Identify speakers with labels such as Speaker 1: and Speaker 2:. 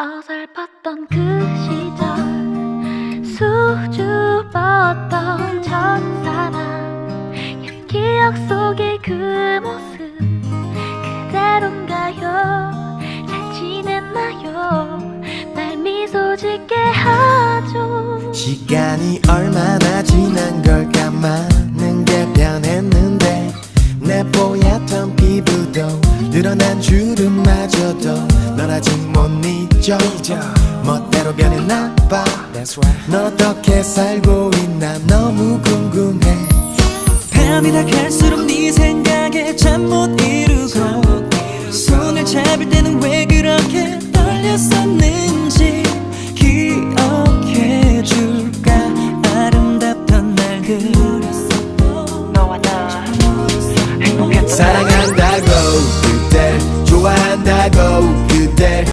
Speaker 1: 어설펐던 그 시절 수줍었던 첫사랑 기억 속의 그 모습 그대로인가요? 잘 지냈나요? 날 미소 짓게 하죠.
Speaker 2: 시간이 얼마나 지난 걸까 많은 게 변했는데 내 뽀얗던 피부도 늘어난 주름마저도 널 아직 못 잊어 멋대로 변했나봐. 넌 어떻게 살고 있나 너무 궁금해.
Speaker 3: 밤이 다 갈수록 네 생각에 잠 못 이루고 손을 잡을 때는 왜 그렇게 떨렸었는지 기억해 줄까? 아름답던 날 그랬었고
Speaker 4: 너와 나. 행복했던
Speaker 2: 사랑한다고 그댈 좋아한다고 그댈.